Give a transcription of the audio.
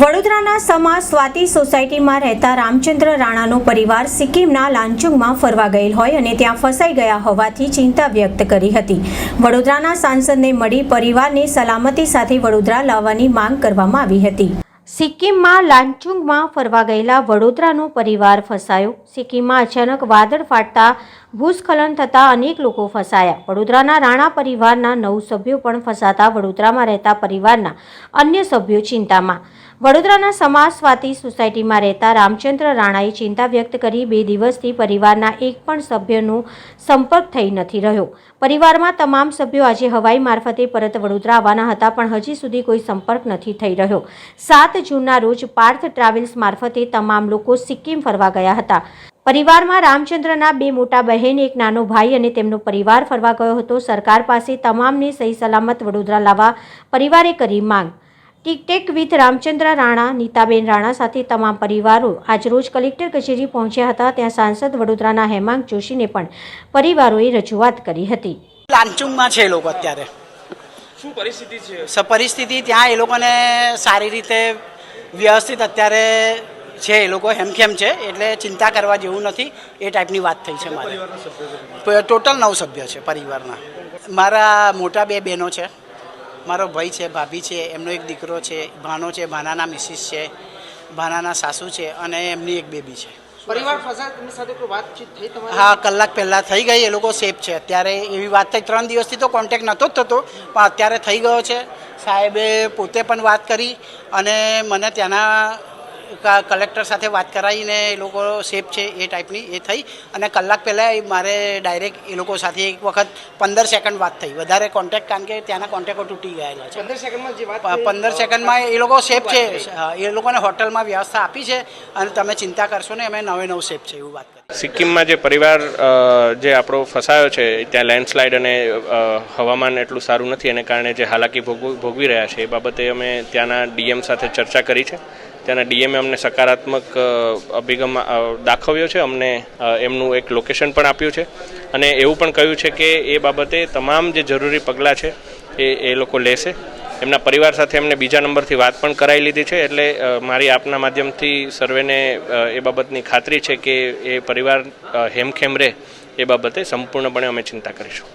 વડોદરાના સમા સ્વાતિ સોસાયટીમાં રહેતા રામચંદ્ર રાણાનો પરિવાર સિક્કિમના લાંચુંગમાં ફરવા ગયેલ હોય અને ત્યાં ફસાઈ ગયા હોવાથી ચિંતા વ્યક્ત કરી હતી. વડોદરાના સાંસદને મળી પરિવારને સલામતી સાથે વડોદરા લાવવાની માંગ કરવામાં આવી હતી. સિક્કિમમાં લાંચુંગમાં ફરવા ગયેલા વડોદરાનો પરિવાર ફસાયો. સિક્કિમમાં અચાનક વાદળ ફાટતા ભૂસ્ખલન થતાં અનેક લોકો ફસાયા. વડોદરાના રાણા પરિવારના નવ સભ્યો પણ ફસાતા વડોદરામાં રહેતા પરિવારના અન્ય સભ્યો ચિંતામાં. વડોદરાના સમાજ સોસાયટીમાં રહેતા રામચંદ્ર રાણાએ ચિંતા વ્યક્ત કરી બે દિવસથી પરિવારના એક પણ સભ્યનો સંપર્ક થઈ નથી રહ્યો. પરિવારમાં તમામ સભ્યો આજે હવાઈ મારફતે પરત વડોદરા આવવાના હતા, પણ હજી સુધી કોઈ સંપર્ક નથી થઈ રહ્યો. સાત જૂનના રોજ પાર્થ ટ્રાવેલ્સ મારફતે તમામ લોકો સિક્કિમ ફરવા ગયા હતા. પરિવારમાં રામચંદ્રના બે મોટા બહેન, એક નાનો ભાઈ અને તેમનો પરિવાર ફરવા ગયો હતો. સરકાર પાસે તમામને સહી સલામત વડોદરા લાવવા પરિવારે કરી માંગ. ટીકટેક વિથ રામચંદ્ર રાણા નીતાબેન રાણા સાથે તમામ પરિવારો આજરોજ કલેક્ટર કચેરી પહોંચ્યા હતા. ત્યાં સાંસદ વડોદરાના હેમાંગ જોશીને પણ પરિવારોએ રજૂઆત કરી હતી. લાંચુંગમાં છે એ લોકો અત્યારે. શું પરિસ્થિતિ છે? પરિસ્થિતિ ત્યાં એ લોકોને સારી રીતે વ્યવસ્થિત અત્યારે છે એ લોકો હેમખેમ છે એટલે ચિંતા કરવા જેવું નથી. એ ટાઈપની વાત થઈ છે મારે. ટોટલ નવ સભ્ય છે પરિવારના. મારા મોટા બે બહેનો છે. મારો ભાઈ છે ભાભી છે એમનો એક દીકરો છે ભાનો છે ભાનાના મિસિસ છે ભાનાના સાસુ છે અને એમની એક બેબી છે. પરિવાર સાથે કોઈ વાતચીત થઈ તમારી? હા કલાક પહેલાં થઈ ગઈ એ લોકો સેફ છે. અત્યારે એવી વાત થઈ ત્રણ દિવસથી તો કોન્ટેક નહોતો જ થતો પણ અત્યારે થઈ ગયો છે. સાહેબે પોતે પણ વાત કરી અને મને ત્યાંના કલેક્ટર સાથે વાત કરાવીને એ લોકો સેફ છે એ ટાઈપની એ થઈ. અને કલાક પહેલાં મારે ડાયરેક્ટ એ લોકો સાથે એક વખત પંદર સેકન્ડ વાત થઈ. વધારે કોન્ટેક્ટ કારણ કે ત્યાંના કોન્ટેક્ટો તૂટી ગયેલા છે. પંદર સેકન્ડમાં પંદર સેકન્ડમાં એ લોકો સેફ છે. એ લોકોને હોટલમાં વ્યવસ્થા આપી છે અને તમે ચિંતા કરશો ને અમે નવે નવ સેફ છે એવું વાત કરી. સિક્કિમમાં જે પરિવાર જે આપણો ફસાયો છે ત્યાં લેન્ડસ્લાઇડ અને હવામાન એટલું સારું નથી. એને કારણે જે હાલાકી ભોગવ- ભોગવી રહ્યા છે એ બાબતે અમે ત્યાંના ડીએમ સાથે ચર્ચા કરી છે. ત્યાંના ડીએમએ અમને સકારાત્મક અભિગમ દાખવ્યો છે. અમને એમનું એક લોકેશન પણ આપ્યું છે. અને એવું પણ કહ્યું છે કે એ બાબતે તમામ જે જરૂરી પગલાં છે એ એ લોકો લેશે. એમના પરિવાર સાથે એમને બીજા નંબરથી વાત પણ કરાવી લીધી છે. એટલે મારી આપના માધ્યમથી સર્વેને એ બાબતની ખાતરી છે કે એ પરિવાર હેમખેમ રહે એ બાબતે સંપૂર્ણપણે અમે ચિંતા કરીશું.